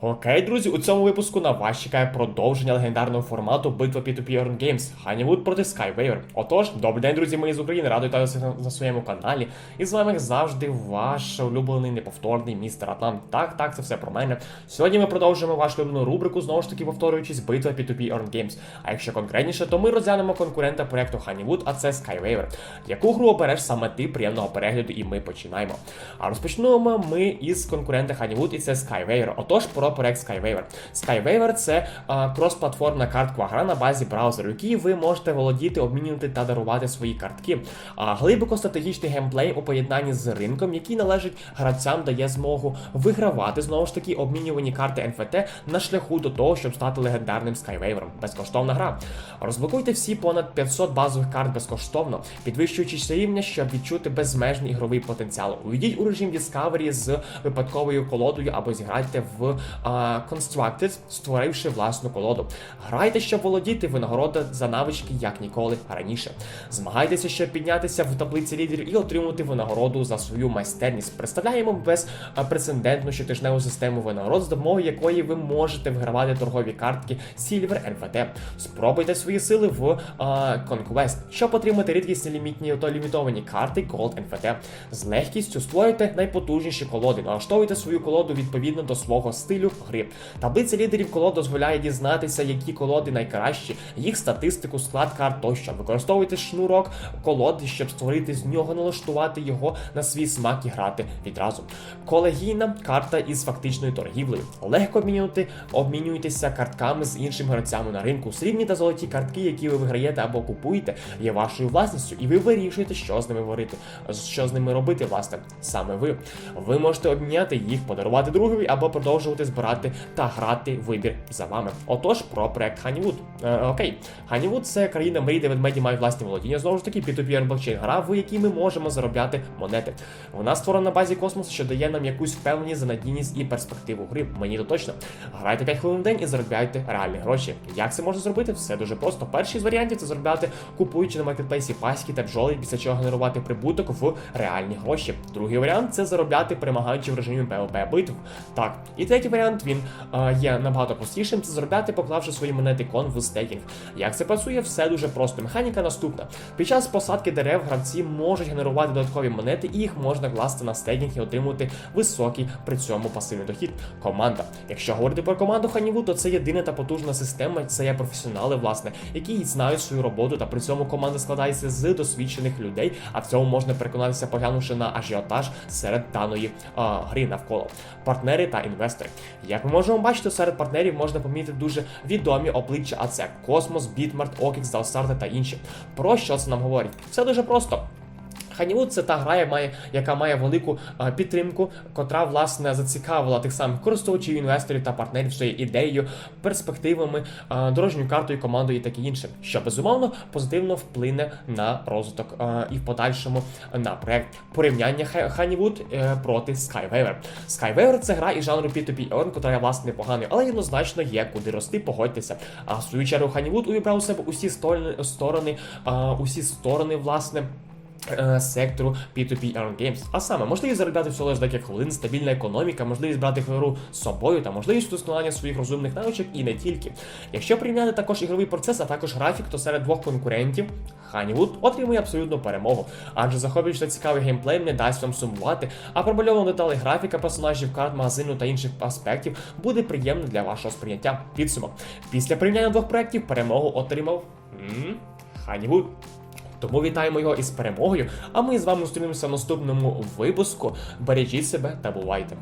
Окей, друзі, у цьому випуску на вас чекає продовження легендарного формату битва P2P Earn Games Honeywood проти Skywaiver. Отож, добрий день, друзі, ми з України, вітати вас на- своєму каналі. І з вами як завжди ваш улюблений неповторний містер Атлант. Так, так, це все про мене. Сьогодні ми продовжуємо вашу улюблену рубрику, знову ж таки повторюючись, битва P2P Earn Games. А якщо конкретніше, то ми розглянемо конкурента проекту Honeywood, а це Skywaiver. Яку гру обереш саме ти приємного перегляду, і ми починаємо. А розпочнемо ми із конкурента Honeywood, і це Skywaiver. Отож, про проект Skywaiver. Skywaiver – це кросплатформна карткова гра на базі браузеру, якій ви можете володіти, обмінювати та дарувати свої картки. А глибоко стратегічний геймплей у поєднанні з ринком, який належить гравцям, дає змогу вигравати знову ж таки обмінювані карти NFT на шляху до того, щоб стати легендарним Skywaiver. Безкоштовна гра. Розблокуйте всі понад 500 базових карт безкоштовно, підвищуючи рівня, щоб відчути безмежний ігровий потенціал. Увійдіть у режим Discovery з випадковою колодою або зіграйте в Constructed, створивши власну колоду. Грайте, щоб володіти винагорода за навички як ніколи раніше. Змагайтеся, щоб піднятися в таблиці лідерів і отримати винагороду за свою майстерність. Представляємо безпрецедентну щотижневу систему винагород, з допомогою якої ви можете вигравати торгові картки Silver NFT. Спробуйте свої сили в а, Conquest, щоб отримати рідкісні лімітні та лімітовані карти Gold NFT. З легкістю створюйте найпотужніші колоди, налаштовуйте свою колоду відповідно до свого стилю гри. Таблиця лідерів колод дозволяє дізнатися, які колоди найкращі, їх статистику, склад карт тощо. Використовуйте шнурок колоди, щоб створити з нього, налаштувати його на свій смак і грати відразу. Колегійна карта із фактичною торгівлею. Легко обмінювати, обмінюйтеся картками з іншими гравцями на ринку. Срібні та золоті картки, які ви виграєте або купуєте, є вашою власністю, і ви вирішуєте, що з ними говорити, що з ними робити, власне, саме ви. Ви можете обміняти їх, подарувати другові або продовжувати збирати та грати вибір за вами. Отож, про проект Honeywood. Е, окей, Honeywood – це країна мрій, де ведмеді мають власні володіння. Знову ж таки, P2P блокчейн гра, в якій ми можемо заробляти монети. Вона створена на базі космосу, що дає нам якусь впевненість за надійність і перспективу гри. Мені то точно. Грайте 5 хвилин в день і заробляйте реальні гроші. Як це можна зробити? Все дуже просто. Перший з варіантів це заробляти, купуючи на маркетплейсі паськи та бджоли, після чого генерувати прибуток в реальні гроші. Другий варіант це заробляти, перемагаючи в режимі PvP битв. Так, і третій варіант він е, є набагато простішим. Це заробляти, поклавши свої монети кон в стейкінг. Як це працює? Все дуже просто. Механіка наступна. Під час посадки дерев гравці можуть генерувати додаткові монети, і їх можна класти на стейкінг і отримувати високий при цьому пасивний дохід. Команда. Якщо говорити про команду Ханіву, то це єдина та потужна система. Це є професіонали, власне, які знають свою роботу, та при цьому команда складається з досвідчених людей. А в цьому можна переконатися, поглянувши на ажіотаж серед даної а, гри навколо партнери та інвестори. Як ми можемо бачити, серед партнерів можна помітити дуже відомі обличчя, а це Космос, Бітмарт, Окікс, Далстарта та інші. Про що це нам говорить? Все дуже просто. Ханівуд це та гра, має, яка має велику підтримку, котра власне зацікавила тих самих користувачів, інвесторів та партнерів своєю ідеєю, перспективами, дорожньою картою, командою і таке інше, що безумовно позитивно вплине на розвиток і в подальшому на проект порівняння Ханівуд проти Skywaiver. Skywaiver – це гра із жанру P2P Earn, котра є власне непоганою, але однозначно є куди рости, погодьтеся. А в свою чергу Ханівуд увібрав у себе усі сторони, усі сторони, власне е, сектору P2P Earn Games. А саме можливість заробляти всього лише декілька хвилин, стабільна економіка, можливість брати гру з собою та можливість удосконалення своїх розумних навичок і не тільки. Якщо прийняти також ігровий процес, а також графік, то серед двох конкурентів Honeywood отримує абсолютну перемогу, адже захоплюючи цікавий геймплей не дасть вам сумувати, а пробальована деталей графіка, персонажів, карт, магазину та інших аспектів буде приємно для вашого сприйняття. Підсумок. Після порівняння двох проєктів перемогу отримав Honeywood. Тому вітаємо його із перемогою. А ми з вами зустрінемося в наступному випуску. Бережіть себе та бувайте!